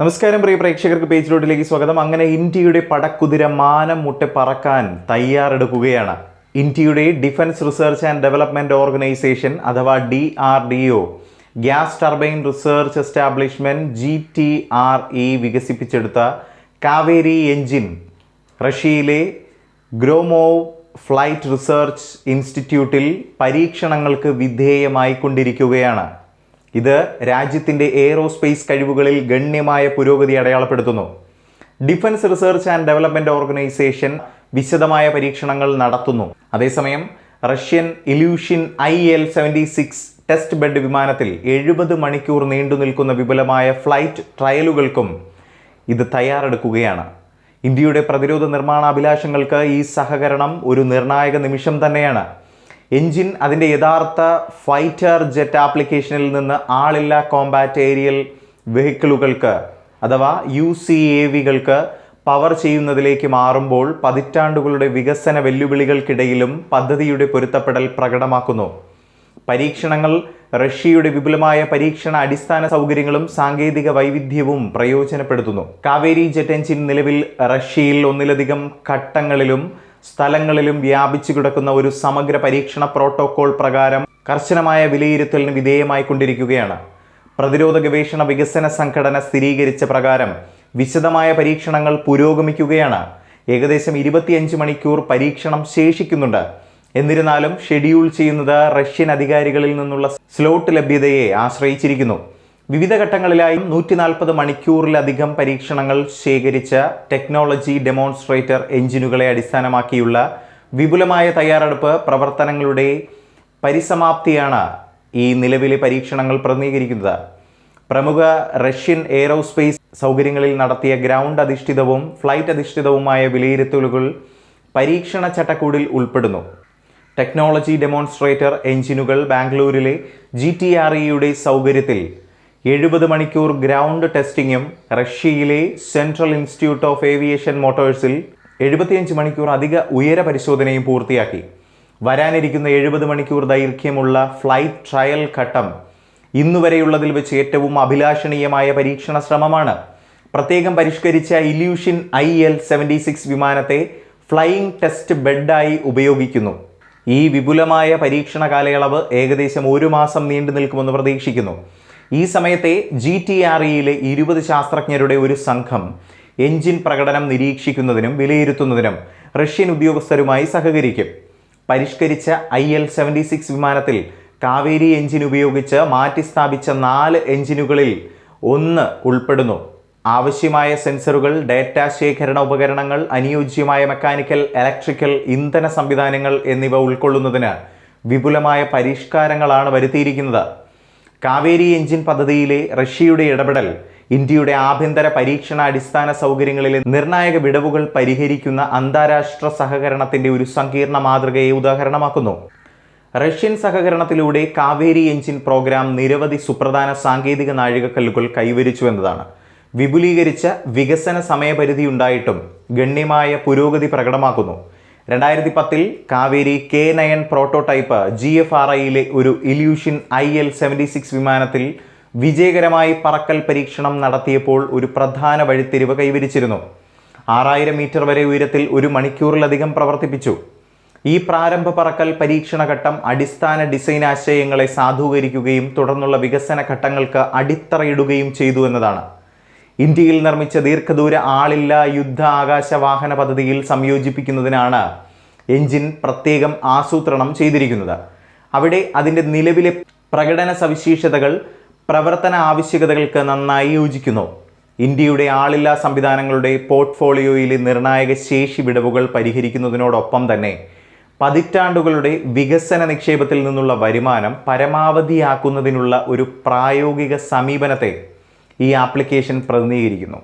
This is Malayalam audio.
നമസ്കാരം പ്രിയ പ്രേക്ഷകർക്ക് പേജിലോട്ടിലേക്ക് സ്വാഗതം. അങ്ങനെ ഇന്ത്യയുടെ പടക്കുതിര മാനം മുട്ട പറക്കാൻ തയ്യാറെടുക്കുകയാണ്. ഇന്ത്യയുടെ defence research and development organisation അഥവാ D R D O gas turbine research establishment G T R E വികസിപ്പിച്ചെടുത്ത കാവേരി എഞ്ചിൻ റഷ്യയിലെ ഗ്രോമോവ് ഫ്ലൈറ്റ് റിസർച്ച് ഇൻസ്റ്റിറ്റ്യൂട്ടിൽ പരീക്ഷണങ്ങൾക്ക് വിധേയമായി കൊണ്ടിരിക്കുകയാണ് ഇത് രാജ്യത്തിന്റെ എയ്റോസ്പേസ് കഴിവുകളിൽ ഗണ്യമായ പുരോഗതി അടയാളപ്പെടുത്തുന്നു. Defence research and development organisation വിശദമായ പരീക്ഷണങ്ങൾ നടത്തുന്നു. അതേസമയം Russian Ilyushin I L seventy six test bed വിമാനത്തിൽ എഴുപത് മണിക്കൂർ നീണ്ടു നിൽക്കുന്ന വിപുലമായ ഫ്ലൈറ്റ് ട്രയലുകൾക്കും ഇത് തയ്യാറെടുക്കുകയാണ്. ഇന്ത്യയുടെ പ്രതിരോധ നിർമ്മാണ അഭിലാഷങ്ങൾക്ക് ഈ സഹകരണം ഒരു നിർണായക നിമിഷം തന്നെയാണ്. എഞ്ചിൻ അതിന്റെ യഥാർത്ഥ ഫൈറ്റർ ജെറ്റ് ആപ്ലിക്കേഷനിൽ നിന്ന് ആളില്ല കോമ്പാറ്റ് ഏരിയൽ വെഹിക്കിളുകൾക്ക് അഥവാ യു സി എ വികൾക്ക് പവർ ചെയ്യുന്നതിലേക്ക് മാറുമ്പോൾ പതിറ്റാണ്ടുകളുടെ വികസന വെല്ലുവിളികൾക്കിടയിലും പദ്ധതിയുടെ പൊരുത്തപ്പെടൽ പ്രകടമാക്കുന്നു. പരീക്ഷണങ്ങൾ റഷ്യയുടെ വിപുലമായ പരീക്ഷണ അടിസ്ഥാന സൗകര്യങ്ങളും സാങ്കേതിക വൈവിധ്യവും പ്രയോജനപ്പെടുത്തുന്നു. കാവേരി ജെറ്റ് എഞ്ചിൻ നിലവിൽ റഷ്യയിൽ ഒന്നിലധികം ഘട്ടങ്ങളിലും സ്ഥലങ്ങളിലും വ്യാപിച്ചു കിടക്കുന്ന ഒരു സമഗ്ര പരീക്ഷണ പ്രോട്ടോകോൾ പ്രകാരം കർശനമായ വിലയിരുത്തലിന് വിധേയമായി കൊണ്ടിരിക്കുകയാണ് പ്രതിരോധ ഗവേഷണ വികസന സംഘടന സ്ഥിരീകരിച്ച പ്രകാരം വിശദമായ പരീക്ഷണങ്ങൾ പുരോഗമിക്കുകയാണ്. ഏകദേശം ഇരുപത്തിയഞ്ച് മണിക്കൂർ പരീക്ഷണം ശേഷിക്കുന്നുണ്ട്. എന്നിരുന്നാലും ഷെഡ്യൂൾ ചെയ്യുന്നത് റഷ്യൻ അധികാരികളിൽ നിന്നുള്ള സ്ലോട്ട് ലഭ്യതയെ ആശ്രയിച്ചിരിക്കുന്നു. വിവിധ ഘട്ടങ്ങളിലായി നൂറ്റി നാൽപ്പത് മണിക്കൂറിലധികം പരീക്ഷണങ്ങൾ ശേഖരിച്ച ടെക്നോളജി ഡെമോൺസ്ട്രേറ്റർ എഞ്ചിനുകളെ അടിസ്ഥാനമാക്കിയുള്ള വിപുലമായ തയ്യാറെടുപ്പ് പ്രവർത്തനങ്ങളുടെ പരിസമാപ്തിയാണ് ഈ നിലവിലെ പരീക്ഷണങ്ങൾ പ്രതിനിധീകരിക്കുന്നത്. പ്രമുഖ റഷ്യൻ എയ്റോസ്പേസ് സൗകര്യങ്ങളിൽ നടത്തിയ ഗ്രൗണ്ട് അധിഷ്ഠിതവും ഫ്ലൈറ്റ് അധിഷ്ഠിതവുമായ വിലയിരുത്തലുകൾ പരീക്ഷണ ചട്ടക്കൂടിൽ ഉൾപ്പെടുന്നു. ടെക്നോളജി ഡെമോൺസ്ട്രേറ്റർ എഞ്ചിനുകൾ ബാംഗ്ലൂരിലെ ജി ടി ആർ ഇയുടെ സൗകര്യത്തിൽ എഴുപത് മണിക്കൂർ ഗ്രൗണ്ട് ടെസ്റ്റിങ്ങും റഷ്യയിലെ സെൻട്രൽ ഇൻസ്റ്റിറ്റ്യൂട്ട് ഓഫ് ഏവിയേഷൻ മോട്ടോഴ്സിൽ എഴുപത്തിയഞ്ച് മണിക്കൂർ അധിക ഉയര പരിശോധനയും പൂർത്തിയാക്കി. വരാനിരിക്കുന്ന എഴുപത് മണിക്കൂർ ദൈർഘ്യമുള്ള ഫ്ലൈറ്റ് ട്രയൽ ഘട്ടം ഇന്നുവരെയുള്ളതിൽ വെച്ച് ഏറ്റവും അഭിലാഷണീയമായ പരീക്ഷണ ശ്രമമാണ്. പ്രത്യേകം പരിഷ്കരിച്ച Ilyushin I L seventy six വിമാനത്തെ flying test ബെഡായി ഉപയോഗിക്കുന്നു. ഈ വിപുലമായ പരീക്ഷണ കാലയളവ് ഏകദേശം ഒരു മാസം നീണ്ടു നിൽക്കുമെന്ന് പ്രതീക്ഷിക്കുന്നു. ഈ സമയത്തെ ജി ടി ആർ ഇയിലെ ഇരുപത് ശാസ്ത്രജ്ഞരുടെ ഒരു സംഘം എഞ്ചിൻ പ്രകടനം നിരീക്ഷിക്കുന്നതിനും വിലയിരുത്തുന്നതിനും റഷ്യൻ ഉദ്യോഗസ്ഥരുമായി സഹകരിക്കും. പരിഷ്കരിച്ച ഐ എൽ സെവന്റി സിക്സ് വിമാനത്തിൽ കാവേരി എഞ്ചിൻ ഉപയോഗിച്ച് മാറ്റിസ്ഥാപിച്ച നാല് എഞ്ചിനുകളിൽ ഒന്ന് ഉൾപ്പെടുന്നു. ആവശ്യമായ സെൻസറുകൾ ഡാറ്റ ശേഖരണ ഉപകരണങ്ങൾ അനുയോജ്യമായ മെക്കാനിക്കൽ ഇലക്ട്രിക്കൽ ഇന്ധന സംവിധാനങ്ങൾ എന്നിവ ഉൾക്കൊള്ളുന്നതിന് വിപുലമായ പരിഷ്കാരങ്ങളാണ് വരുത്തിയിരിക്കുന്നത്. കാവേരി എഞ്ചിൻ പദ്ധതിയിലെ റഷ്യയുടെ ഇടപെടൽ ഇന്ത്യയുടെ ആഭ്യന്തര പരീക്ഷണാടിസ്ഥാന സൗകര്യങ്ങളിലെ നിർണായക വിടവുകൾ പരിഹരിക്കുന്ന അന്താരാഷ്ട്ര സഹകരണത്തിന്റെ ഒരു സങ്കീർണ മാതൃകയെ ഉദാഹരണമാക്കുന്നു. റഷ്യൻ സഹകരണത്തിലൂടെ കാവേരി എഞ്ചിൻ പ്രോഗ്രാം നിരവധി സുപ്രധാന സാങ്കേതിക നാഴികക്കല്ലുകൾ കൈവരിച്ചു എന്നതാണ്. വിപുലീകരിച്ച വികസന സമയപരിധി ഉണ്ടായിട്ടും ഗണ്യമായ പുരോഗതി പ്രകടമാക്കുന്നു. രണ്ടായിരത്തി പത്തിൽ Kaveri K nine prototype G F R ഐയിലെ ഒരു Ilyushin I L seventy six വിമാനത്തിൽ വിജയകരമായി പറക്കൽ പരീക്ഷണം നടത്തിയപ്പോൾ ഒരു പ്രധാന വഴിത്തിരിവ് കൈവരിച്ചിരുന്നു. ആറായിരം മീറ്റർ വരെ ഉയരത്തിൽ ഒരു മണിക്കൂറിലധികം പ്രവർത്തിപ്പിച്ചു. ഈ പ്രാരംഭ പറക്കൽ പരീക്ഷണഘട്ടം അടിസ്ഥാന ഡിസൈൻ ആശയങ്ങളെ സാധൂകരിക്കുകയും തുടർന്നുള്ള വികസന ഘട്ടങ്ങൾക്ക് അടിത്തറയിടുകയും ചെയ്തു എന്നതാണ്. ഇന്ത്യയിൽ നിർമ്മിച്ച ദീർഘദൂര ആളില്ല യുദ്ധ ആകാശ വാഹന പദ്ധതിയിൽ സംയോജിപ്പിക്കുന്നതിനാണ് എഞ്ചിൻ പ്രത്യേകം ആസൂത്രണം ചെയ്തിരിക്കുന്നത്. അവിടെ അതിന്റെ നിലവിലെ പ്രകടന സവിശേഷതകൾ പ്രവർത്തന ആവശ്യകതകൾക്ക് നന്നായി യോജിക്കുന്നു. ഇന്ത്യയുടെ ആളില്ലാ സംവിധാനങ്ങളുടെ പോർട്ട്ഫോളിയോയിലെ നിർണായക ശേഷി വിടവുകൾ പരിഹരിക്കുന്നതിനോടൊപ്പം തന്നെ പതിറ്റാണ്ടുകളുടെ വികസന നിക്ഷേപത്തിൽ നിന്നുള്ള വരുമാനം പരമാവധിയാക്കുന്നതിനുള്ള ഒരു പ്രായോഗിക സമീപനത്തെ ഈ ആപ്ലിക്കേഷൻ പ്രതിനിധീകരിക്കുന്നു.